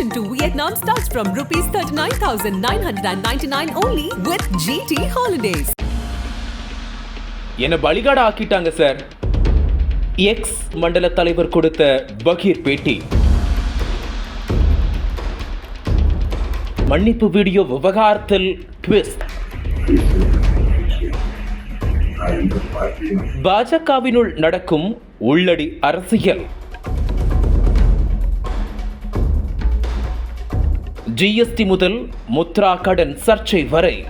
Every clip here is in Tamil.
Vacation to Vietnam starts from rupees 39,999 only with GT Holidays. என்ன பலிகாட ஆக்கிட்டாங்க சார் எக்ஸ் மண்டல தலைவர் கொடுத்த பகீர் பேட்டி. மன்னிப்பு வீடியோ விவகாரத்தில் ட்விஸ்ட் பாஜகவினுள் நடக்கும் உள்ளடி அரசியல். ஜிஎஸ்டி முதல் முத்ரா கடன் சர்ச்சை வரை.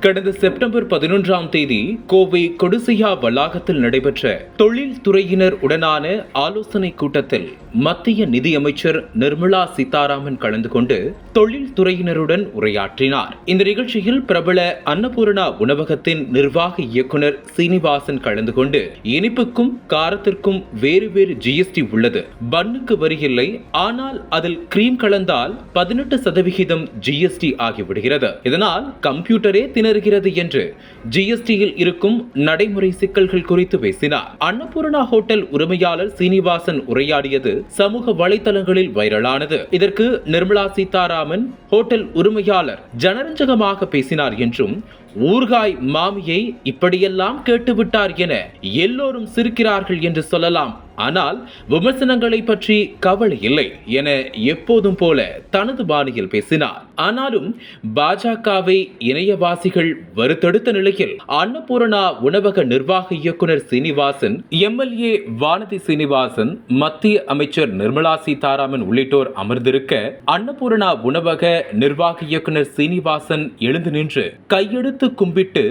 கடந்த செப்டம்பர் பதினொன்றாம் தேதி கோவை கொடிசியா வளாகத்தில் நடைபெற்ற தொழில் துறையினர் உடனான ஆலோசனை கூட்டத்தில் மத்திய நிதியமைச்சர் நிர்மலா சீதாராமன் கலந்து கொண்டு தொழில் துறையினருடன் உரையாற்றினார். இந்த நிகழ்ச்சியில் பிரபல அன்னபூர்ணா உணவகத்தின் நிர்வாக இயக்குனர் சீனிவாசன் கலந்து கொண்டு இனிப்புக்கும் காரத்திற்கும் வேறு வேறு ஜிஎஸ்டி உள்ளது. பன்னுக்கு வரியில்லை ஆனால் அதில் கிரீம் கலந்தால் பதினெட்டு சதவிகிதம் ஜிஎஸ்டி ஆகிவிடுகிறது. இதனால் கம்ப்யூட்டரே திணறுகிறது என்று ஜிஎஸ்டியில் இருக்கும் நடைமுறை சிக்கல்கள் குறித்து பேசினார். அன்னபூர்ணா ஹோட்டல் உரிமையாளர் சீனிவாசன் உரையாடியது சமூக வலைதளங்களில் வைரலானது. இதற்கு நிர்மலா சீதாராமன் ஹோட்டல் உரிமையாளர் ஜனரஞ்சகமாக பேசினார் என்றும் ஊர்காய் மாமியை இப்படியெல்லாம் கேட்டுவிட்டார் என எல்லோரும் சிரிக்கிறார்கள் என்று சொல்லலாம். ஆனால் விமர்சனங்களை பற்றி கவலை இல்லை என எப்போதும் போல தனது பாணியில் பேசினார். ஆனாலும் பாஜகவை இணையவாசிகள் வருத்தெடுத்த நிலையில் அன்னபூரணா உணவக நிர்வாக இயக்குனர் சீனிவாசன் எம்எல்ஏ வானதி சீனிவாசன் மத்திய அமைச்சர் நிர்மலா சீதாராமன் உள்ளிட்டோர் அமர்ந்திருக்க அன்னபூர்ணா உணவக நிர்வாக இயக்குனர் சீனிவாசன் எழுந்து நின்று கையெடுத்து கும்பிட்டு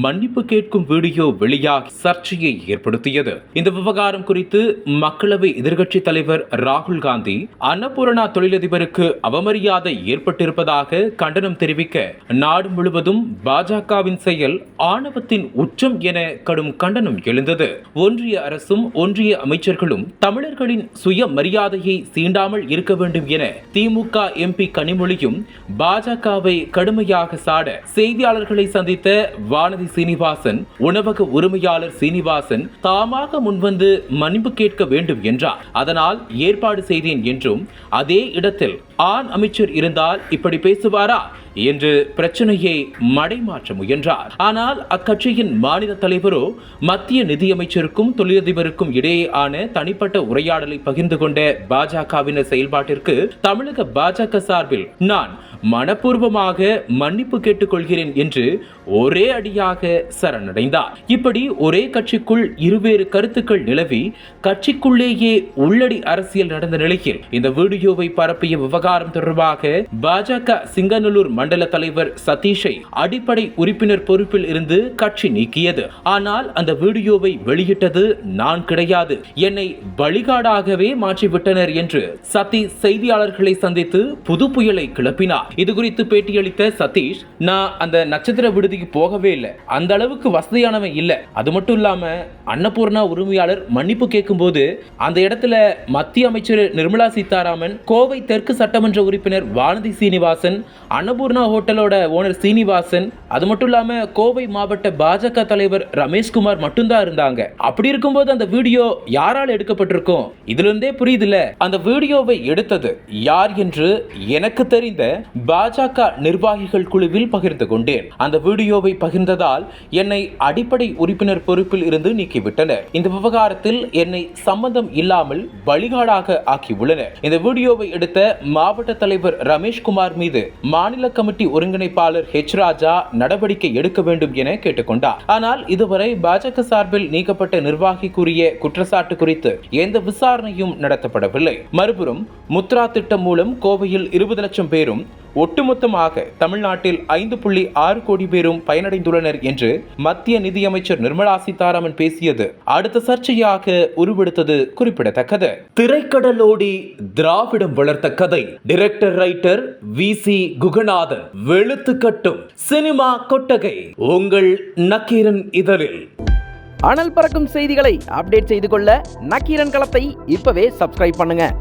மன்னிப்பு கேட்கும் வீடியோ வெளியாகி சர்ச்சையை ஏற்படுத்தியது. இந்த விவகாரம் குறித்து மக்களவை எதிர்கட்சி தலைவர் ராகுல் காந்தி அன்னபூரணா தொழிலதிபருக்கு அவமரியாதை ஏற்பட்டிருப்பதாக கண்டனம் தெரிவிக்க நாடு முழுவதும் பாஜகவின் செயல் ஆணவத்தின் உச்சம் என கடும் கண்டனம் எழுந்தது. ஒன்றிய அரசும் ஒன்றிய அமைச்சர்களும் தமிழர்களின் சுய மரியாதையை சீண்டாமல் இருக்க வேண்டும் என திமுக எம்பி கனிமொழியும் பாஜகவை கடுமையாக சாட செய்தியாளர்களை சந்தித்த வானதி பாரதி சீனிவாசன் உணவக உரிமையாளர் சீனிவாசன் தாமாக முன்வந்து மன்னிப்பு கேட்க வேண்டும் என்றார். அதனால் ஏற்பாடு செய்தேன் என்றும் அதே இடத்தில் ஆண் அமைச்சர் இருந்தால் இப்படி பேசுவாரா? என்று பிரச்சனையை மடைமாற்ற முயன்றார். ஆனால் அக்கட்சியின் மாநில தலைவரோ மத்திய நிதியமைச்சருக்கும் தொழிலதிபருக்கும் இடையேயான தனிப்பட்ட உரையாடலை பகிர்ந்து கொண்ட பாஜகவினர் செயல்பாட்டிற்கு தமிழக பாஜக சார்பில் நான் மனப்பூர்வமாக மன்னிப்பு கேட்டுக்கொள்கிறேன் என்று ஒரே அடியாக சரணடைந்தார். இப்படி ஒரே கட்சிக்குள் இருவேறு கருத்துக்கள் நிலவி கட்சிக்குள்ளேயே உள்ளடி அரசியல் நடந்த நிலையில் இந்த வீடியோவை பரப்பிய விவகாரம் தொடர்பாக பாஜக சிங்கநல்லூர் மண்டல தலைவர் சதீஷை அடிப்படை உறுப்பினர் பொறுப்பில் இருந்து கட்சி நீக்கியது. ஆனால் அந்த வீடியோவை வெளியிட்டது நான் கிடையாது. என்னை பலிகாடாகவே மாற்றிவிட்டனர் என்று சதீஷ் செய்தியாளர்களை சந்தித்து புது புயலை கிளப்பினார். இது குறித்து பேட்டியளித்த சதீஷ் நான் அந்த நட்சத்திர விடுதிக்கு போகவே இல்லை. அந்த அளவுக்கு வசதியானவன் இல்லை. அது மட்டும் இல்லாம அன்னபூர்ணா உரிமையாளர் மன்னிப்பு கேட்கும்போது அந்த இடத்துல மத்திய அமைச்சர் நிர்மலா சீதாராமன் கோவை தெற்கு சட்டமன்ற உறுப்பினர் வானதி சீனிவாசன் அன்னபூர்ணா ஹோட்டலோட ஓனர் சீனிவாசன் அது மட்டும் இல்லாம கோவை மாவட்ட பாஜக தலைவர் ரமேஷ்குமார் மட்டும்தான் இருந்தாங்க. அப்படி இருக்கும்போது அந்த வீடியோ யாரால் எடுக்கப்பட்டிருக்கும்? இதுல இருந்தே புரியுதுல அந்த வீடியோவை எடுத்தது யார் என்று எனக்கு தெரிந்த பாஜக நிர்வாகிகள் குழுவில் பகிர்ந்து கொண்டேன். அந்த வீடியோவை பகிர்ந்ததால் என்னை அடிப்படை உறுப்பினர் பொறுப்பில் இருந்து நீக்கிவிட்டனர். இந்த விவகாரத்தில் என்னை சம்பந்தம் இல்லாமல் வழிகாடாக ஆக்கியுள்ளனர். இந்த வீடியோவை எடுத்த மாவட்ட தலைவர் ரமேஷ்குமார் மீது மாநில கமிட்டி ஒருங்கிணைப்பாளர் ஹெச் ராஜா நடவடிக்கை எடுக்க வேண்டும் என கேட்டுக்கொண்டார். ஆனால் இதுவரை பாஜக சார்பில் நீக்கப்பட்ட நிர்வாகி கூறிய குற்றச்சாட்டு குறித்து எந்த விசாரணையும் நடத்தப்படவில்லை. மறுபுறம் முத்ரா திட்டம் மூலம் கோவையில் இருபது லட்சம் பேரும் ஒட்டுமொத்தமாக தமிழ்நாட்டில் ஐந்து புள்ளி ஆறு கோடி பேரும் பயனடைந்துள்ளனர் என்று மத்திய நிதியமைச்சர் நிர்மலா சீதாராமன் பேசியது. அடுத்த சர்ச்சையாக உருவெடுத்தது குறிப்பிடத்தக்கது. திரைக்கடலோடி திராவிடம் வளர்த்த கதை director writer V C Guhanathan. வெளுத்து கட்டும் சினிமா கொட்டகை. உங்கள் நக்கீரன் இதழில். அனல் பறக்கும் செய்திகளை அப்டேட் செய்து கொள்ள நக்கீரன் களத்தை இப்பவே சப்ஸ்கிரைப் பண்ணுங்க.